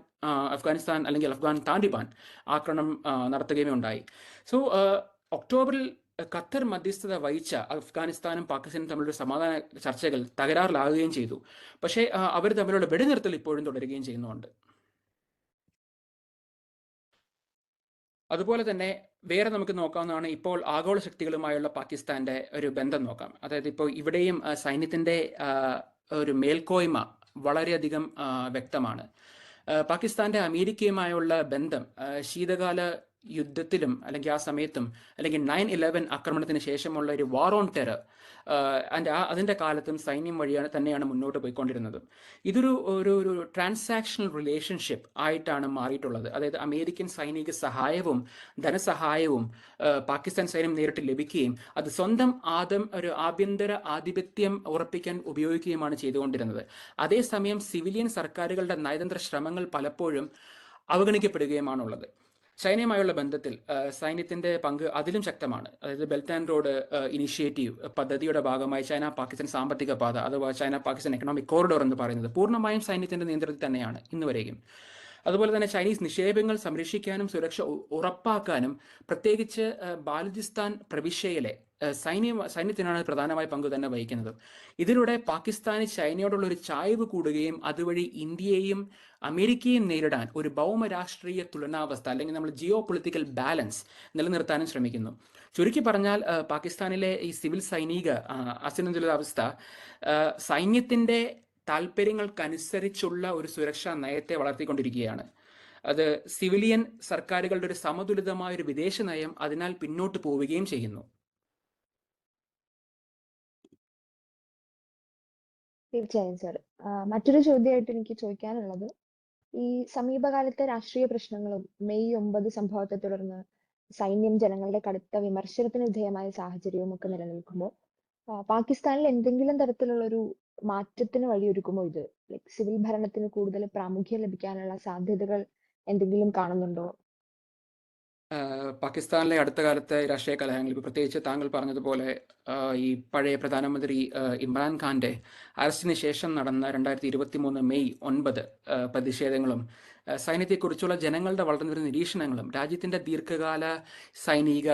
അഫ്ഗാനിസ്ഥാൻ അല്ലെങ്കിൽ അഫ്ഗാൻ താലിബാൻ ആക്രമണം നടത്തുകയും ഉണ്ടായി സോ ഒക്ടോബറിൽ ഖത്തർ മധ്യസ്ഥത വഹിച്ച അഫ്ഗാനിസ്ഥാനും പാകിസ്ഥാനും തമ്മിലുള്ള സമാധാന ചർച്ചകൾ തകരാറിലാകുകയും ചെയ്തു. പക്ഷേ അവർ തമ്മിലുള്ള വെടിനിർത്തൽ ഇപ്പോഴും തുടരുകയും ചെയ്യുന്നുണ്ട്. അതുപോലെ തന്നെ വേറെ നമുക്ക് നോക്കാവുന്നതാണ് ഇപ്പോൾ ആഗോള ശക്തികളുമായുള്ള പാകിസ്ഥാന്റെ ഒരു ബന്ധം നോക്കാം. അതായത് ഇപ്പോൾ ഇവിടെയും സൈന്യത്തിന്റെ ഒരു മേൽക്കോയ്മ വളരെയധികം വ്യക്തമാണ്. പാകിസ്ഥാന്റെ അമേരിക്കയുമായുള്ള ബന്ധം ശീതകാല യുദ്ധത്തിലും അല്ലെങ്കിൽ ആ സമയത്തും അല്ലെങ്കിൽ നയൻ ഇലവൻ ആക്രമണത്തിന് ശേഷമുള്ള ഒരു വാർ ഓൺ ടെറർ ആൻഡ് ആ അതിന്റെ കാലത്തും സൈന്യം വഴിയാണ് തന്നെയാണ് മുന്നോട്ട് പോയിക്കൊണ്ടിരുന്നത്. ഇതൊരു ഒരു ഒരു ട്രാൻസാക്ഷണൽ റിലേഷൻഷിപ്പ് ആയിട്ടാണ് മാറിയിട്ടുള്ളത്. അതായത് അമേരിക്കൻ സൈനിക സഹായവും ധനസഹായവും പാകിസ്ഥാൻ സൈന്യം നേരിട്ട് ലഭിക്കുകയും അത് സ്വന്തം ആദം ഒരു ആഭ്യന്തര ആധിപത്യം ഉറപ്പിക്കാൻ ഉപയോഗിക്കുകയുമാണ് ചെയ്തുകൊണ്ടിരുന്നത്. അതേസമയം സിവിലിയൻ സർക്കാരുകളുടെ നയതന്ത്ര ശ്രമങ്ങൾ പലപ്പോഴും അവഗണിക്കപ്പെടുകയുമാണുള്ളത്. ചൈനയുമായുള്ള ബന്ധത്തിൽ സൈന്യത്തിന്റെ പങ്ക് അതിലും ശക്തമാണ്. അതായത് ബെൽറ്റ് ആൻഡ് റോഡ് ഇനിഷ്യേറ്റീവ് പദ്ധതിയുടെ ഭാഗമായി ചൈന പാകിസ്ഥാൻ സാമ്പത്തിക പാത അഥവാ ചൈന പാകിസ്ഥാൻ എക്കണോമിക് കോറിഡോർ എന്ന് പറയുന്നത് പൂർണമായും സൈന്യത്തിന്റെ നിയന്ത്രണത്തിൽ തന്നെയാണ് ഇന്നുവരെയും. അതുപോലെ തന്നെ ചൈനീസ് നിക്ഷേപങ്ങൾ സംരക്ഷിക്കാനും സുരക്ഷ ഉറപ്പാക്കാനും പ്രത്യേകിച്ച് ബാലുചിസ്ഥാൻ പ്രവിശ്യയിലെ സൈന്യ സൈന്യത്തിനാണ് പ്രധാനമായ പങ്ക് തന്നെ വഹിക്കുന്നത്. ഇതിലൂടെ പാകിസ്ഥാന് ചൈനയോടുള്ള ഒരു ചായ്വ് കൂടുകയും അതുവഴി ഇന്ത്യയെയും അമേരിക്കയും നേരിടാൻ ഒരു ഭൗമരാഷ്ട്രീയ തുലനാവസ്ഥ അല്ലെങ്കിൽ നമ്മൾ ജിയോ പൊളിറ്റിക്കൽ ബാലൻസ് നിലനിർത്താനും ശ്രമിക്കുന്നു. ചുരുക്കി പറഞ്ഞാൽ പാകിസ്ഥാനിലെ ഈ സിവിൽ സൈനിക അസന്തുലിതാവസ്ഥ സൈന്യത്തിന്റെ താല്പര്യങ്ങൾക്കനുസരിച്ചുള്ള ഒരു സുരക്ഷാ നയത്തെ വളർത്തിക്കൊണ്ടിരിക്കുകയാണ്. അത് സിവിലിയൻ സർക്കാരുകളുടെ ഒരു സമതുലിതമായ ഒരു വിദേശ നയം അതിനാൽ പിന്നോട്ട് പോവുകയും ചെയ്യുന്നു. തീർച്ചയായും സർ. മറ്റൊരു ചോദ്യമായിട്ട് എനിക്ക് ചോദിക്കാനുള്ളത് ഈ സമീപകാലത്തെ രാഷ്ട്രീയ പ്രശ്നങ്ങളും മെയ് ഒമ്പത് സംഭവത്തെ തുടർന്ന് സൈന്യം ജനങ്ങളുടെ കടുത്ത വിമർശനത്തിന് വിധേയമായ സാഹചര്യവും ഒക്കെ നിലനിൽക്കുമ്പോൾ പാകിസ്ഥാനിൽ എന്തെങ്കിലും തരത്തിലുള്ള ഒരു മാറ്റത്തിന് വഴിയൊരുക്കുമോ ഇത്? ലൈക് സിവിൽ ഭരണത്തിന് കൂടുതൽ പ്രാമുഖ്യം ലഭിക്കാനുള്ള സാധ്യതകൾ എന്തെങ്കിലും കാണുന്നുണ്ടോ? പാകിസ്ഥാനിലെ അടുത്ത കാലത്തെ രാഷ്ട്രീയ കലഹങ്ങൾ ഇപ്പോൾ പ്രത്യേകിച്ച് താങ്കൾ പറഞ്ഞതുപോലെ ഈ പഴയ പ്രധാനമന്ത്രി ഇമ്രാൻഖാന്റെ അറസ്റ്റിന് ശേഷം നടന്ന രണ്ടായിരത്തി ഇരുപത്തി മൂന്ന് മെയ് ഒൻപത് പ്രതിഷേധങ്ങളും സൈന്യത്തെക്കുറിച്ചുള്ള ജനങ്ങളുടെ വളർന്നുവരുന്ന നിരീക്ഷണങ്ങളും രാജ്യത്തിന്റെ ദീർഘകാല സൈനിക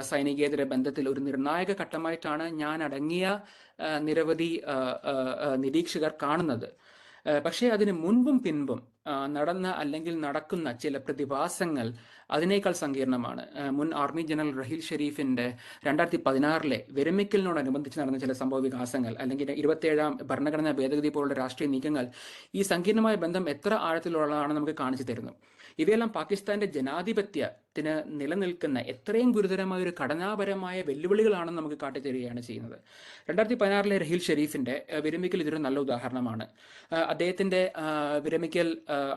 സൈനികേതര ബന്ധത്തിൽ ഒരു നിർണായക ഘട്ടമായിട്ടാണ് ഞാൻ അടങ്ങിയ നിരവധി നിരീക്ഷകർ കാണുന്നത്. പക്ഷേ അതിന് മുൻപും പിൻപും നടന്ന അല്ലെങ്കിൽ നടക്കുന്ന ചില പ്രതിഭാസങ്ങൾ അതിനേക്കാൾ സങ്കീർണമാണ്. മുൻ ആർമി ജനറൽ റഹീൽ ഷെരീഫിന്റെ രണ്ടായിരത്തി പതിനാറിലെ വിരമിക്കലിനോടനുബന്ധിച്ച് നടന്ന ചില സംഭവ വികാസങ്ങൾ അല്ലെങ്കിൽ ഇരുപത്തിയേഴാം ഭരണഘടനാ ഭേദഗതി പോലുള്ള രാഷ്ട്രീയ നീക്കങ്ങൾ ഈ സങ്കീർണമായ ബന്ധം എത്ര ആഴത്തിലുള്ളതാണ് നമുക്ക് കാണിച്ചു തരുന്നു. ഇവയെല്ലാം പാകിസ്ഥാന്റെ ജനാധിപത്യത്തിന് നിലനിൽക്കുന്ന എത്രയും ഗുരുതരമായ ഒരു ഘടനാപരമായ വെല്ലുവിളികളാണെന്ന് നമുക്ക് കാട്ടിത്തരികയാണ് ചെയ്യുന്നത്. രണ്ടായിരത്തി പതിനാറിലെ റഹീൽ ഷെരീഫിന്റെ വിരമിക്കൽ ഇതൊരു നല്ല ഉദാഹരണമാണ്. അദ്ദേഹത്തിന്റെ വിരമിക്കൽ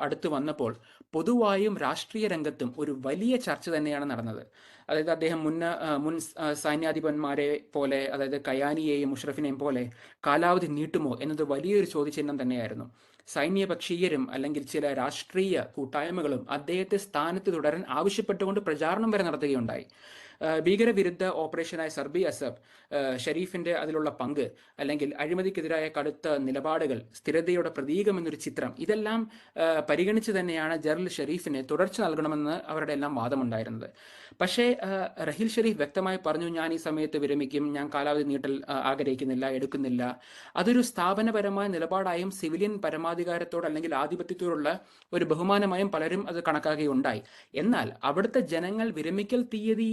അടുത്ത് വന്നപ്പോൾ പൊതുവായും രാഷ്ട്രീയ രംഗത്തും ഒരു വലിയ ചർച്ച തന്നെയാണ് നടന്നത്. അതായത് അദ്ദേഹം മുന്ന മുൻ സൈന്യാധിപന്മാരെ പോലെ അതായത് കയാനിയെയും മുഷറഫിനെയും പോലെ കാലാവധി നീട്ടുമോ എന്നത് വലിയൊരു ചോദ്യചിഹ്നം തന്നെയായിരുന്നു. സൈന്യപക്ഷീയരും അല്ലെങ്കിൽ ചില രാഷ്ട്രീയ കൂട്ടായ്മകളും അദ്ദേഹത്തെ സ്ഥാനത്ത് തുടരാൻ ആവശ്യപ്പെട്ടുകൊണ്ട് പ്രചാരണം വരെ നടത്തുകയുണ്ടായി. ഭീകരവിരുദ്ധ ഓപ്പറേഷനായ സർബി അസബ് ഷരീഫിന്റെ അതിലുള്ള പങ്ക് അല്ലെങ്കിൽ അഴിമതിക്കെതിരായ കടുത്ത നിലപാടുകൾ സ്ഥിരതയുടെ പ്രതീകം എന്നൊരു ചിത്രം ഇതെല്ലാം പരിഗണിച്ച് തന്നെയാണ് ജർൽ ഷെരീഫിന് തുടർച്ച നൽകണമെന്ന് അവരുടെ എല്ലാം വാദമുണ്ടായിരുന്നത്. പക്ഷേ റഹീൽ ഷെരീഫ് വ്യക്തമായി പറഞ്ഞു ഞാൻ ഈ സമയത്ത് വിരമിക്കും ഞാൻ കാലാവധി നീട്ടൽ ആഗ്രഹിക്കുന്നില്ല എടുക്കുന്നില്ല. അതൊരു സ്ഥാപനപരമായ നിലപാടായും സിവിലിയൻ പരമാധികാരത്തോട് അല്ലെങ്കിൽ ആധിപത്യത്തോടുള്ള ഒരു ബഹുമാനമായും പലരും അത് കണക്കാക്കുകയുണ്ടായി എന്നാൽ അവിടുത്തെ ജനങ്ങൾ വിരമിക്കൽ തീയതി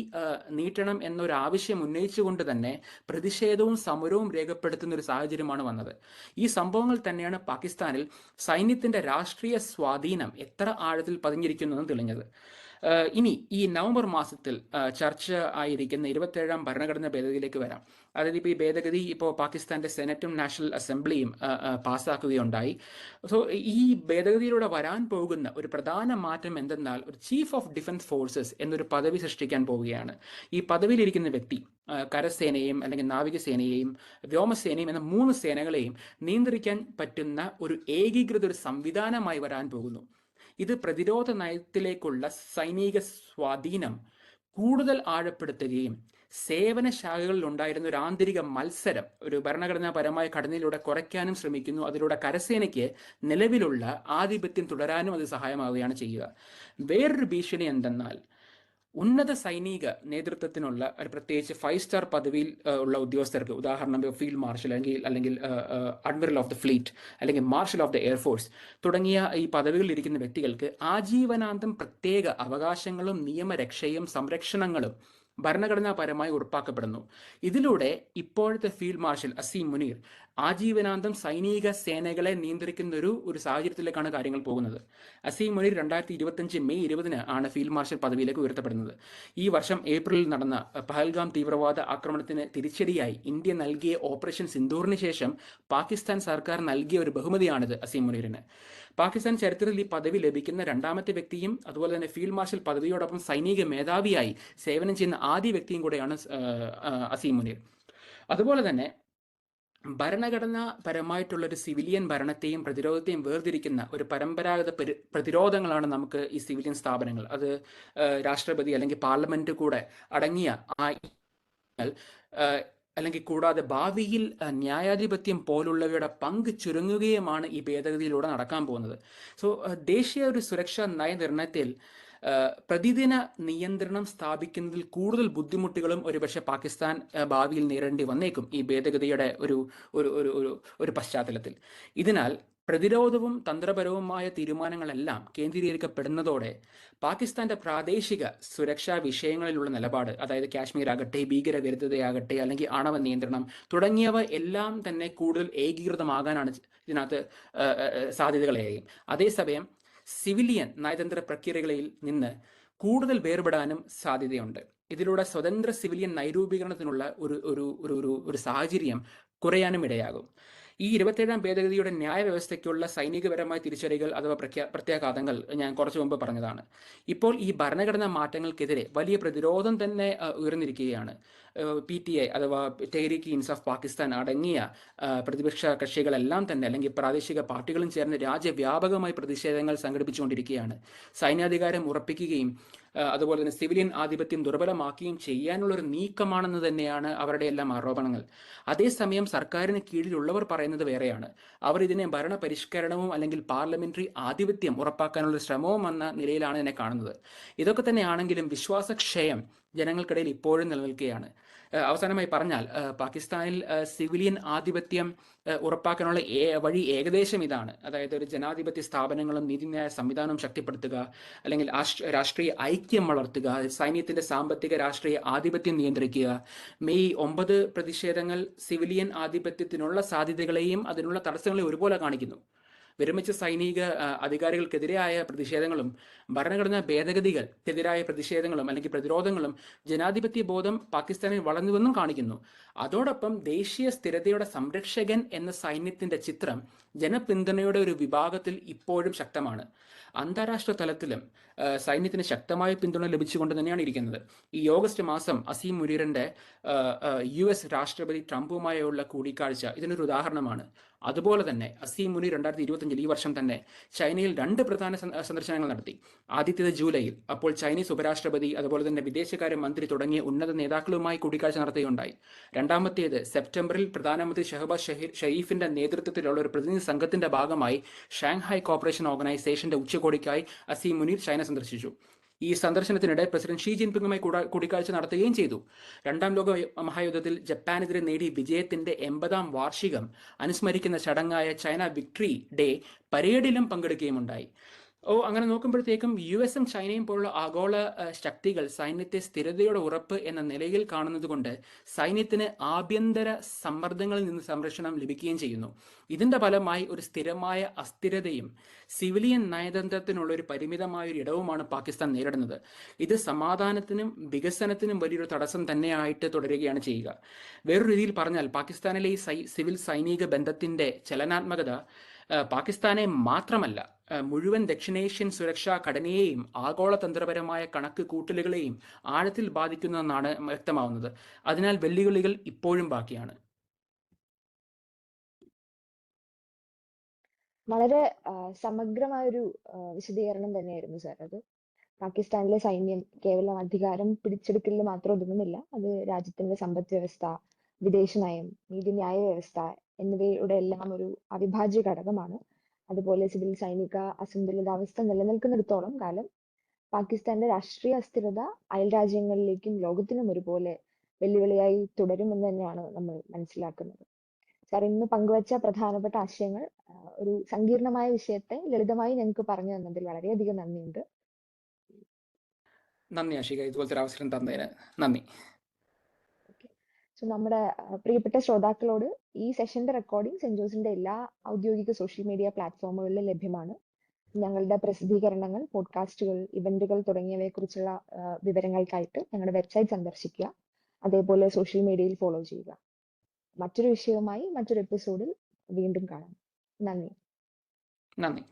നീട്ടണം എന്നൊരു ആവശ്യം ഉന്നയിച്ചുകൊണ്ട് തന്നെ പ്രതിഷേധവും സമരവും രേഖപ്പെടുത്തുന്ന ഒരു സാഹചര്യമാണ് വന്നത്. ഈ സംഭവങ്ങൾ തന്നെയാണ് പാകിസ്ഥാനിൽ സൈന്യത്തിന്റെ രാഷ്ട്രീയ സ്വാധീനം എത്ര ആഴത്തിൽ പതിഞ്ഞിരിക്കുന്നു എന്ന് തെളിഞ്ഞത്. ഇനി ഈ നവംബർ മാസത്തിൽ ചർച്ച ആയിരിക്കുന്ന ഇരുപത്തേഴാം ഭരണഘടനാ ഭേദഗതിയിലേക്ക് വരാം. അതായത് ഇപ്പോൾ ഈ ഭേദഗതി ഇപ്പോൾ പാകിസ്ഥാന്റെ സെനറ്റും നാഷണൽ അസംബ്ലിയും പാസ്സാക്കുകയുണ്ടായി. സോ ഈ ഭേദഗതിയിലൂടെ വരാൻ പോകുന്ന ഒരു പ്രധാന മാറ്റം എന്തെന്നാൽ ഒരു ചീഫ് ഓഫ് ഡിഫൻസ് ഫോഴ്സസ് എന്നൊരു പദവി സൃഷ്ടിക്കാൻ പോവുകയാണ്. ഈ പദവിയിലിരിക്കുന്ന വ്യക്തി കരസേനയും കരസേനയെയും അല്ലെങ്കിൽ നാവികസേനയെയും വ്യോമസേനയും എന്ന മൂന്ന് സേനകളെയും നിയന്ത്രിക്കാൻ പറ്റുന്ന ഒരു ഏകീകൃത ഒരു സംവിധാനമായി വരാൻ പോകുന്നു. ഇത് പ്രതിരോധ നയത്തിലേക്കുള്ള സൈനിക സ്വാധീനം കൂടുതൽ ആഴപ്പെടുത്തുകയും സേവന ശാഖകളിൽ ഉണ്ടായിരുന്ന ഒരു ആന്തരിക മത്സരം ഒരു ഭരണഘടനാപരമായ ഘടനയിലൂടെ കുറയ്ക്കാനും ശ്രമിക്കുന്നു. അതിലൂടെ കരസേനയ്ക്ക് നിലവിലുള്ള ആധിപത്യം തുടരാനും അത് സഹായമാവുകയാണ് ചെയ്യുക. വേറൊരു ഭീഷണി എന്തെന്നാൽ ഉന്നത സൈനിക നേതൃത്വത്തിനുള്ള ഒരു പ്രത്യേകിച്ച് ഫൈവ് സ്റ്റാർ പദവിയിൽ ഉള്ള ഉദ്യോഗസ്ഥർക്ക് ഉദാഹരണം ഫീൽഡ് മാർഷൽ അല്ലെങ്കിൽ അല്ലെങ്കിൽ അഡ്മിറൽ ഓഫ് ദ ഫ്ലീറ്റ് അല്ലെങ്കിൽ marshal of the air force തുടങ്ങിയ ഈ പദവികളിൽ ഇരിക്കുന്ന വ്യക്തികൾക്ക് ആജീവനാന്തം പ്രത്യേക അവകാശങ്ങളും നിയമരക്ഷയും സംരക്ഷണങ്ങളും ഭരണഘടനാപരമായി ഉറപ്പാക്കപ്പെടുന്നു. ഇതിലൂടെ ഇപ്പോഴത്തെ ഫീൽഡ് മാർഷൽ അസീം മുനീർ ആജീവനാന്തം സൈനിക സേനകളെ നിയന്ത്രിക്കുന്ന ഒരു ഒരു സാഹചര്യത്തിലേക്കാണ് കാര്യങ്ങൾ പോകുന്നത്. അസീം മൊഴി രണ്ടായിരത്തി ഇരുപത്തഞ്ച് മെയ് ഇരുപതിന് ആണ് ഫീൽഡ് മാർഷൽ പദവിയിലേക്ക് ഉയർത്തപ്പെടുന്നത്. ഈ വർഷം ഏപ്രിലിൽ നടന്ന പഹൽഗാം തീവ്രവാദ ആക്രമണത്തിന് തിരിച്ചടിയായി ഇന്ത്യ നൽകിയ ഓപ്പറേഷൻ സിന്ദൂറിന് ശേഷം പാകിസ്ഥാൻ സർക്കാർ നൽകിയ ഒരു ബഹുമതിയാണിത് അസീം മുനീറിന് പാകിസ്ഥാൻ ചരിത്രത്തിൽ ഈ പദവി ലഭിക്കുന്ന രണ്ടാമത്തെ വ്യക്തിയും അതുപോലെ തന്നെ ഫീൽഡ് മാർഷൽ പദവിയോടൊപ്പം സൈനിക മേധാവിയായി സേവനം ചെയ്യുന്ന ആദ്യ വ്യക്തിയും കൂടെയാണ് അസീം മുനീർ അതുപോലെ തന്നെ ഭരണഘടനാപരമായിട്ടുള്ള ഒരു സിവിലിയൻ ഭരണത്തെയും പ്രതിരോധത്തെയും വേർതിരിക്കുന്ന ഒരു പരമ്പരാഗത പ്രതിരോധങ്ങളാണ് നമുക്ക് ഈ സിവിലിയൻ സ്ഥാപനങ്ങൾ. അത് രാഷ്ട്രപതി അല്ലെങ്കിൽ പാർലമെന്റ് കൂടെ അടങ്ങിയ ആ അല്ലെങ്കിൽ കൂടാതെ ഭാവിയിൽ ന്യായാധിപത്യം പോലുള്ളവയുടെ പങ്ക് ചുരുങ്ങുകയുമാണ് ഈ ഭേദഗതിയിലൂടെ നടക്കാൻ പോകുന്നത്. സോ ദേശീയ ഒരു സുരക്ഷാ നയനിർണയത്തിൽ പ്രതിദിന നിയന്ത്രണം സ്ഥാപിക്കുന്നതിൽ കൂടുതൽ ബുദ്ധിമുട്ടുകളും ഒരുപക്ഷെ പാകിസ്ഥാൻ ഭാവിയിൽ നേരിടേണ്ടി വന്നേക്കും ഈ ഭേദഗതിയുടെ ഒരു ഒരു ഒരു ഒരു പശ്ചാത്തലത്തിൽ. ഇതിനാൽ പ്രതിരോധവും തന്ത്രപരവുമായ തീരുമാനങ്ങളെല്ലാം കേന്ദ്രീകരിക്കപ്പെടുന്നതോടെ പാകിസ്ഥാന്റെ പ്രാദേശിക സുരക്ഷാ വിഷയങ്ങളിലുള്ള നിലപാട് അതായത് കാശ്മീർ ആകട്ടെ ഭീകരവിരുദ്ധതയാകട്ടെ അല്ലെങ്കിൽ ആണവ നിയന്ത്രണം തുടങ്ങിയവ എല്ലാം തന്നെ കൂടുതൽ ഏകീകൃതമാകാനാണ് ഇതിനകത്ത് സാധ്യതകളേറെയും. അതേസമയം സിവിലിയൻ നയതന്ത്ര പ്രക്രിയകളിൽ നിന്ന് കൂടുതൽ വേർപെടാനും സാധ്യതയുണ്ട്. ഇതിലൂടെ സ്വതന്ത്ര സിവിലിയൻ നൈരൂപീകരണത്തിനുള്ള ഒരു ഒരു ഒരു ഒരു സാഹചര്യം കുറയാനും ഇടയാകും. ഈ ഇരുപത്തേഴാം ഭേദഗതിയുടെ ന്യായ വ്യവസ്ഥയ്ക്കുള്ള സൈനികപരമായ തിരിച്ചടികൾ അഥവാ പ്രത്യാഘാതങ്ങൾ ഞാൻ കുറച്ചു മുമ്പ് പറഞ്ഞതാണ്. ഇപ്പോൾ ഈ ഭരണഘടനാ മാറ്റങ്ങൾക്കെതിരെ വലിയ പ്രതിരോധം തന്നെ ഉയർന്നിരിക്കുകയാണ്. പി ടി ഐ അഥവാ തെഹ്രീക്ക് ഇൻസാഫ് പാകിസ്ഥാൻ അടങ്ങിയ പ്രതിപക്ഷ കക്ഷികളെല്ലാം തന്നെ അല്ലെങ്കിൽ പ്രാദേശിക പാർട്ടികളും ചേർന്ന് രാജ്യവ്യാപകമായി പ്രതിഷേധങ്ങൾ സംഘടിപ്പിച്ചുകൊണ്ടിരിക്കുകയാണ്. സൈന്യാധികാരം ഉറപ്പിക്കുകയും അതുപോലെ തന്നെ സിവിലിയൻ ആധിപത്യം ദുർബലമാക്കുകയും ചെയ്യാനുള്ള ഒരു നീക്കമാണെന്ന് തന്നെയാണ് അവരുടെ എല്ലാം ആരോപണങ്ങൾ. അതേസമയം സർക്കാരിന് കീഴിലുള്ളവർ പറയുന്നത് വേറെയാണ്. അവർ ഇതിനെ ഭരണ പരിഷ്കരണവും അല്ലെങ്കിൽ പാർലമെന്ററി ആധിപത്യം ഉറപ്പാക്കാനുള്ള ശ്രമവും എന്ന നിലയിലാണ് ഇതിനെ കാണുന്നത്. ഇതൊക്കെ തന്നെയാണെങ്കിലും വിശ്വാസക്ഷയം ജനങ്ങൾക്കിടയിൽ ഇപ്പോഴും നിലനിൽക്കുകയാണ്. അവസാനമായി പറഞ്ഞാൽ പാകിസ്ഥാനിൽ സിവിലിയൻ ആധിപത്യം ഉറപ്പാക്കാനുള്ള വഴി ഏകദേശം ഇതാണ്. അതായത് ഒരു ജനാധിപത്യ സ്ഥാപനങ്ങളും നീതിന്യായ സംവിധാനവും ശക്തിപ്പെടുത്തുക അല്ലെങ്കിൽ രാഷ്ട്രീയ ഐക്യം വളർത്തുക സൈന്യത്തിന്റെ സാമ്പത്തിക രാഷ്ട്രീയ ആധിപത്യം നിയന്ത്രിക്കുക. മെയ് ഒമ്പത് പ്രതിഷേധങ്ങൾ സിവിലിയൻ ആധിപത്യത്തിനുള്ള സാധ്യതകളെയും അതിനുള്ള തടസ്സങ്ങളെയും ഒരുപോലെ കാണിക്കുന്നു. വിരമിച്ച സൈനിക അധികാരികൾക്കെതിരായ പ്രതിഷേധങ്ങളും ഭരണഘടനാ ഭേദഗതികൾക്കെതിരായ പ്രതിഷേധങ്ങളും അല്ലെങ്കിൽ പ്രതിരോധങ്ങളും ജനാധിപത്യ ബോധം പാകിസ്ഥാനിൽ വളർന്നുവെന്നും കാണിക്കുന്നു. അതോടൊപ്പം ദേശീയ സ്ഥിരതയുടെ സംരക്ഷകൻ എന്ന സൈന്യത്തിന്റെ ചിത്രം ജനപിന്തുണയുടെ ഒരു വിഭാഗത്തിൽ ഇപ്പോഴും ശക്തമാണ്. അന്താരാഷ്ട്ര തലത്തിലും സൈന്യത്തിന് ശക്തമായ പിന്തുണ ലഭിച്ചുകൊണ്ട് തന്നെയാണ് ഇരിക്കുന്നത്. ഈ ഓഗസ്റ്റ് മാസം അസീം മുനീറിന്റെ യു എസ് രാഷ്ട്രപതി ട്രംപുമായുള്ള കൂടിക്കാഴ്ച ഇതിനൊരു ഉദാഹരണമാണ്. അതുപോലെ തന്നെ അസീം മുനി രണ്ടായിരത്തി ഇരുപത്തിയഞ്ചിൽ ഈ വർഷം തന്നെ ചൈനയിൽ രണ്ട് പ്രധാന സന്ദ- സന്ദർശനങ്ങൾ നടത്തി. ആദ്യത്തേത് ജൂലൈയിൽ അപ്പോൾ ചൈനീസ് ഉപരാഷ്ട്രപതി അതുപോലെ തന്നെ വിദേശകാര്യ മന്ത്രി തുടങ്ങിയ ഉന്നത നേതാക്കളുമായി കൂടിക്കാഴ്ച നടത്തുകയുണ്ടായി. രണ്ടാമത്തേത് സെപ്റ്റംബറിൽ പ്രധാനമന്ത്രി ഷഹബാസ് ഷെഹീഫിന്റെ നേതൃത്വത്തിലുള്ള ഒരു പ്രതിനിധി സംഘത്തിന്റെ ഭാഗമായി ഷാങ്ഹായ് കോർപ്പറേഷൻ ഓർഗനൈസേഷന്റെ ഉച്ചകോടിക്കായി അസീം മുനീർ ചൈന സന്ദർശിച്ചു. ഈ സന്ദർശനത്തിനിടെ പ്രസിഡന്റ് ഷീ ജിൻപിങ്ങുമായി കൂടാ- കൂടിക്കാഴ്ച നടത്തുകയും ചെയ്തു. രണ്ടാം ലോക മഹായുദ്ധത്തിൽ ജപ്പാനെതിരെ നേടിയ വിജയത്തിന്റെ എൺപതാം വാർഷികം അനുസ്മരിക്കുന്ന ചടങ്ങായ ചൈന വിക്ടറി ഡേ പരേഡിലും പങ്കെടുക്കുകയുമുണ്ടായി. ഓ അങ്ങനെ നോക്കുമ്പോഴത്തേക്കും യു എസും ചൈനയും പോലുള്ള ആഗോള ശക്തികൾ സൈന്യത്തെ സ്ഥിരതയുടെ ഉറപ്പ് എന്ന നിലയിൽ കാണുന്നത് കൊണ്ട് സൈന്യത്തിന് ആഭ്യന്തര സമ്മർദ്ദങ്ങളിൽ നിന്ന് സംരക്ഷണം ലഭിക്കുകയും ചെയ്യുന്നു. ഇതിന്റെ ഫലമായി ഒരു സ്ഥിരമായ അസ്ഥിരതയും സിവിലിയൻ നയതന്ത്രത്തിനുള്ള ഒരു പരിമിതമായ ഒരു ഇടവുമാണ് പാകിസ്ഥാൻ നേരിടുന്നത്. ഇത് സമാധാനത്തിനും വികസനത്തിനും വലിയൊരു തടസ്സം തന്നെയായിട്ട് തുടരുകയാണ് ചെയ്യുക. വേറൊരു രീതിയിൽ പറഞ്ഞാൽ പാകിസ്ഥാനിലെ ഈ സിവിൽ സൈനിക ബന്ധത്തിന്റെ ചലനാത്മകത പാകിസ്ഥാനെ മാത്രമല്ല മുഴുവൻ ദക്ഷിണേഷ്യൻ സുരക്ഷാ ഘടനയെയും ആഗോള തന്ത്രപരമായ കണക്ക് കൂട്ടലുകളെയും ആഴത്തിൽ ബാധിക്കുന്നതെന്നാണ് വ്യക്തമാവുന്നത്. അതിനാൽ വെല്ലുവിളികൾ ഇപ്പോഴും ബാക്കിയാണ്. വളരെ സമഗ്രമായ ഒരു വിശദീകരണം തന്നെയായിരുന്നു സാർ അത്. പാകിസ്ഥാനിലെ സൈന്യം കേവലം അധികാരം പിടിച്ചെടുക്കലിൽ മാത്രം ഒതുങ്ങുന്നില്ല. അത് രാജ്യത്തിന്റെ സമ്പദ് വ്യവസ്ഥ വിദേശ നയം നീതിന്യായ വ്യവസ്ഥ എന്നിവയുടെ എല്ലാം ഒരു അവിഭാജ്യ ഘടകമാണ്. അതുപോലെ സിവിൽ സൈനിക അസന്തുലിതാവസ്ഥ നിലനിൽക്കുന്നിടത്തോളം കാലം പാകിസ്ഥാന്റെ രാഷ്ട്രീയ അസ്ഥിരത അയൽ രാജ്യങ്ങളിലേക്കും ലോകത്തിനും ഒരുപോലെ വെല്ലുവിളിയായി തുടരുമെന്ന് തന്നെയാണ് നമ്മൾ മനസ്സിലാക്കുന്നത്. സാർ ഇന്ന് പങ്കുവച്ച പ്രധാനപ്പെട്ട ആശയങ്ങൾ ഒരു സങ്കീർണമായ വിഷയത്തെ ലളിതമായി ഞങ്ങൾക്ക് പറഞ്ഞു തന്നതിൽ വളരെയധികം നന്ദിയുണ്ട്. നന്ദി ആഷിക. ഇതുപോലത്തെ ഒരു അവസരം തന്നതിന് നന്ദി. സോ നമ്മുടെ പ്രിയപ്പെട്ട ശ്രോതാക്കളോട് ഈ സെഷന്റെ റെക്കോർഡിംഗ് സെന്റ് ജോസിന്റെ എല്ലാ ഔദ്യോഗിക സോഷ്യൽ മീഡിയ പ്ലാറ്റ്ഫോമുകളിലും ലഭ്യമാണ്. ഞങ്ങളുടെ പ്രസിദ്ധീകരണങ്ങൾ പോഡ്കാസ്റ്റുകൾ ഇവന്റുകൾ തുടങ്ങിയവയെക്കുറിച്ചുള്ള കുറിച്ചുള്ള വിവരങ്ങൾക്കായിട്ട് ഞങ്ങളുടെ വെബ്സൈറ്റ് സന്ദർശിക്കുക. അതേപോലെ സോഷ്യൽ മീഡിയയിൽ ഫോളോ ചെയ്യുക. മറ്റൊരു വിഷയവുമായി മറ്റൊരു എപ്പിസോഡിൽ വീണ്ടും കാണാം. നന്ദി. നന്ദി.